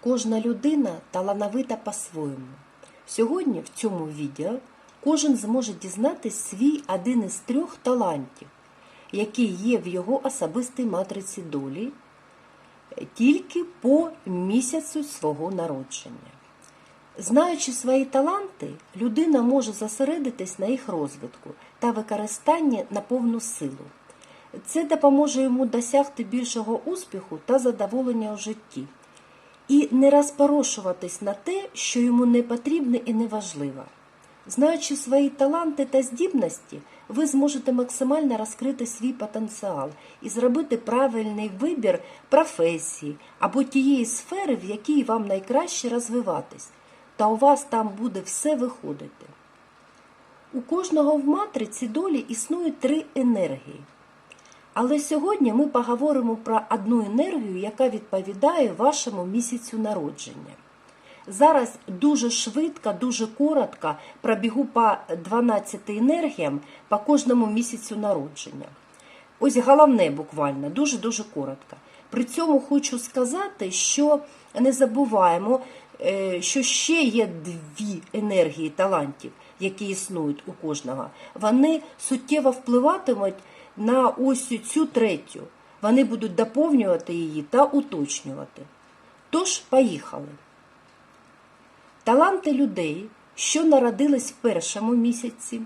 Кожна людина талановита по-своєму. Сьогодні в цьому відео кожен зможе дізнатись свій один із трьох талантів, які є в його особистій матриці долі тільки по місяцю свого народження. Знаючи свої таланти, людина може зосередитись на їх розвитку та використанні на повну силу. Це допоможе йому досягти більшого успіху та задоволення у житті і не розпорошуватись на те, що йому не потрібне і не важливо. Знаючи свої таланти та здібності, ви зможете максимально розкрити свій потенціал і зробити правильний вибір професії або тієї сфери, в якій вам найкраще розвиватись, та у вас там буде все виходити. У кожного в матриці долі існують три енергії. Але сьогодні ми поговоримо про одну енергію, яка відповідає вашому місяцю народження. Зараз дуже швидко, дуже коротко пробігу по 12 енергіям по кожному місяцю народження. Ось головне буквально, дуже-дуже коротко. При цьому хочу сказати, що не забуваємо, е, що ще є дві енергії талантів, які існують у кожного. Вони суттєво впливатимуть на ось цю третю. Вони будуть доповнювати її та уточнювати. Тож, поїхали. Таланти людей, що народились в першому місяці,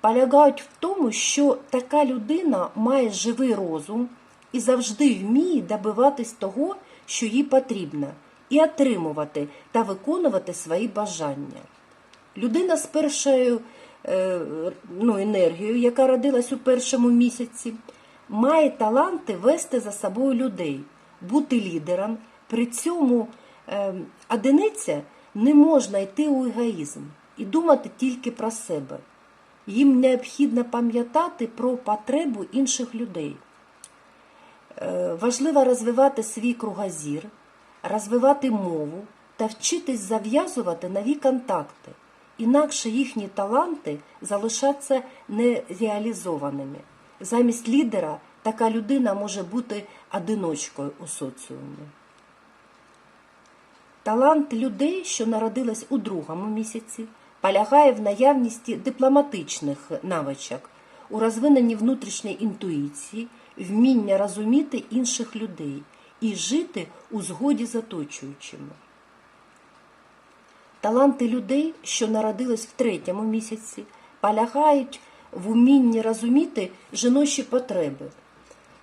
полягають в тому, що така людина має живий розум і завжди вміє добиватись того, що їй потрібно, і отримувати та виконувати свої бажання. Людина з першою ну, енергією, яка родилась у першому місяці, має таланти вести за собою людей, бути лідером. При цьому е, одиниця не можна йти у егоїзм і думати тільки про себе. Їм необхідно пам'ятати про потребу інших людей. Е, Важливо розвивати свій кругозір, розвивати мову та вчитись зав'язувати нові контакти, інакше їхні таланти залишаться нереалізованими. Замість лідера така людина може бути одиночкою у соціумі. Талант людей, що народились у другому місяці, полягає в наявності дипломатичних навичок, у розвиненні внутрішньої інтуїції, вміння розуміти інших людей і жити у згоді з оточуючими. Таланти людей, що народились в третьому місяці, полягають в умінні розуміти жіночі потреби.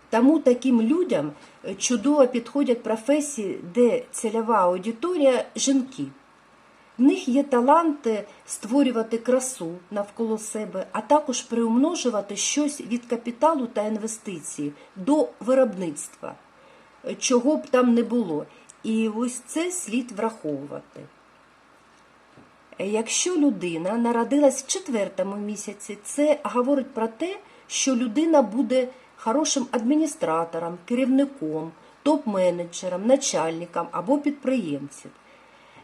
Тому таким людям чудово підходять професії, де цільова аудиторія жінки. В них є таланти створювати красу навколо себе, а також приумножувати щось від капіталу та інвестицій до виробництва, чого б там не було. І ось це слід враховувати. Якщо людина народилась в четвертому місяці, це говорить про те, що людина буде хорошим адміністратором, керівником, топ-менеджером, начальником або підприємцем.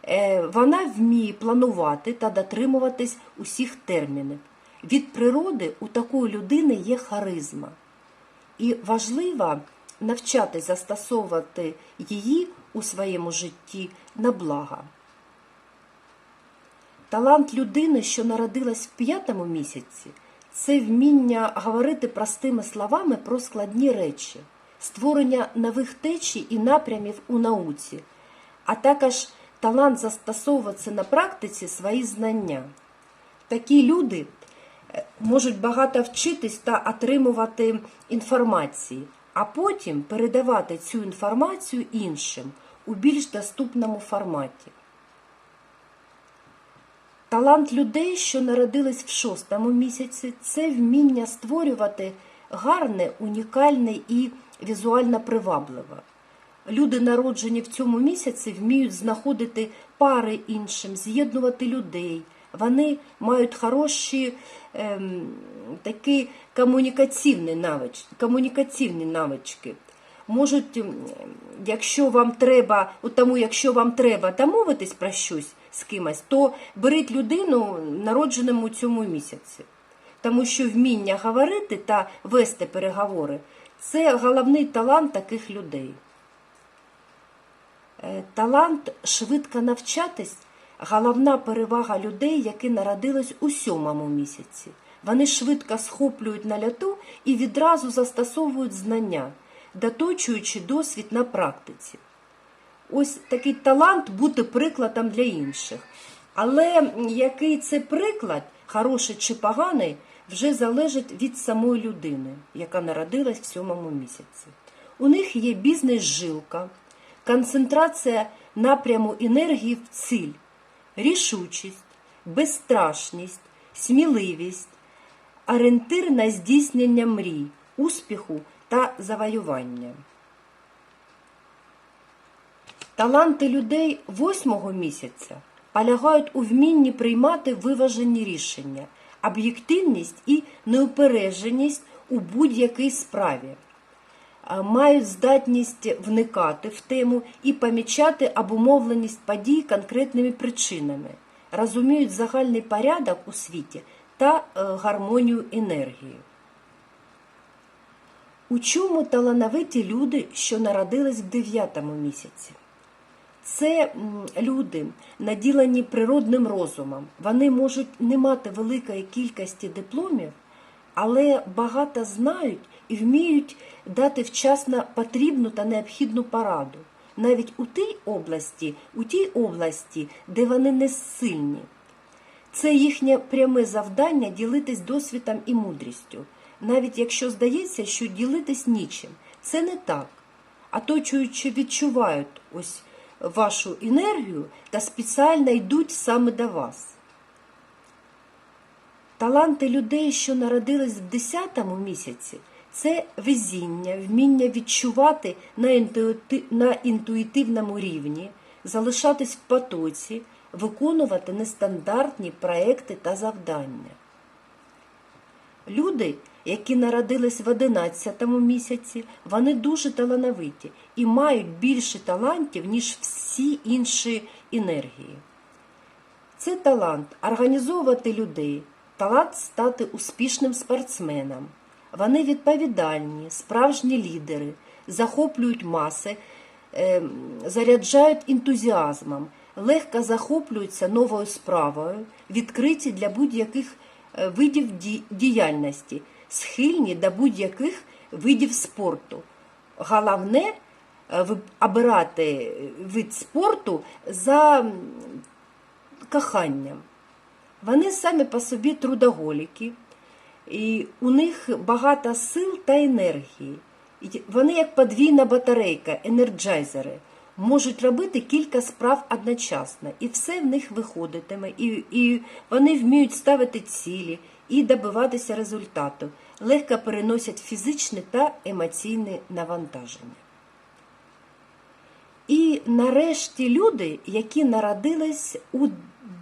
Е, Вона вміє планувати та дотримуватись усіх термінів. Від природи у такої людини є харизма. І важливо навчати застосовувати її у своєму житті на благо. Талант людини, що народилась в п'ятому місяці, це вміння говорити простими словами про складні речі, створення нових течій і напрямів у науці, а також талант застосовувати на практиці свої знання. Такі люди е, можуть багато вчитись та отримувати інформації, а потім передавати цю інформацію іншим у більш доступному форматі. Талант людей, що народились в шостому місяці, це вміння створювати гарне, унікальне і візуально привабливе. Люди, народжені в цьому місяці, вміють знаходити пари іншим, з'єднувати людей. Вони мають хороші ем, такі комунікаційні, навич, комунікаційні навички. Можуть, якщо вам треба, от тому, якщо вам треба домовитись про щось з кимось, то беріть людину, народженому у цьому місяці. Тому що вміння говорити та вести переговори це головний талант таких людей. Е, Талант швидко навчатись головна перевага людей, які народились у сьомому місяці. Вони швидко схоплюють на ляту і відразу застосовують знання, доточуючи досвід на практиці. Ось такий талант бути прикладом для інших. Але який це приклад, хороший чи поганий, вже залежить від самої людини, яка народилась в сьомому місяці. У них є бізнес-жилка, концентрація напряму енергії в ціль, рішучість, безстрашність, сміливість, орієнтир на здійснення мрій, успіху та завоювання. Таланти людей восьмого місяця полягають у вмінні приймати виважені рішення, об'єктивність і неупередженість у будь-якій справі. Мають здатність вникати в тему і помічати обумовленість подій конкретними причинами, розуміють загальний порядок у світі та е, гармонію енергії. У чому талановиті люди, що народились в дев'ятому місяці? Це люди, наділені природним розумом. Вони можуть не мати великої кількості дипломів, але багато знають і вміють дати вчасно потрібну та необхідну пораду, навіть у тій області, у тій області, де вони не сильні. Це їхнє пряме завдання ділитись досвідом і мудрістю, навіть якщо здається, що ділитись нічим. Це не так. Оточуючи відчувають ось вашу енергію та спеціально йдуть саме до вас. Таланти людей, що народились в 10-му місяці, це везіння, вміння відчувати на інтуїтивному рівні, залишатись в потоці, виконувати нестандартні проекти та завдання. Люди, які народились в 11-му місяці, вони дуже талановиті і мають більше талантів, ніж всі інші енергії. Це талант організовувати людей, талант стати успішним спортсменом. Вони відповідальні, справжні лідери, захоплюють маси, е, заряджають ентузіазмом, легко захоплюються новою справою, відкриті для будь-яких е, видів діяльності, схильні до будь-яких видів спорту. Головне е, обирати вид спорту за коханням. Вони самі по собі трудоголіки, і у них багато сил та енергії. І Вони як подвійна батарейка, енерджайзери, можуть робити кілька справ одночасно, і все в них виходитиме, і, і вони вміють ставити цілі і добиватися результату, легко переносять фізичне та емоційне навантаження. І нарешті люди, які народились у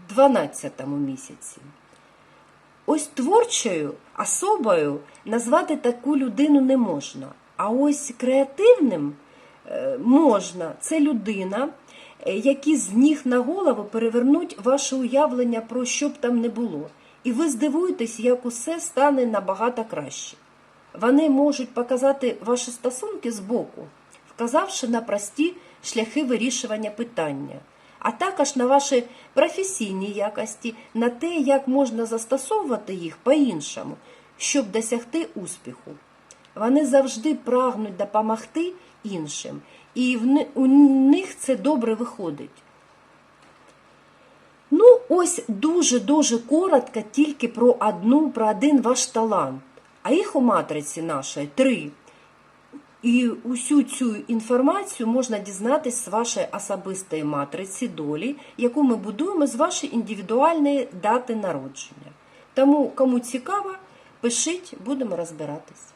12 місяці. Ось творчою особою назвати таку людину не можна. А ось креативним е, можна. Це людина, е, які з ніг на голову перевернуть ваше уявлення про що б там не було. І ви здивуєтесь, як усе стане набагато краще. Вони можуть показати ваші стосунки збоку, вказавши на прості шляхи вирішування питання, а також на ваші професійні якості, на те, як можна застосовувати їх по-іншому, щоб досягти успіху. Вони завжди прагнуть допомогти іншим, і в у них це добре виходить. Ось дуже-дуже коротко тільки про одну, про один ваш талант. А їх у матриці нашої три. І усю цю інформацію можна дізнатись з вашої особистої матриці долі, яку ми будуємо з вашої індивідуальної дати народження. Тому, кому цікаво, пишіть, будемо розбиратись.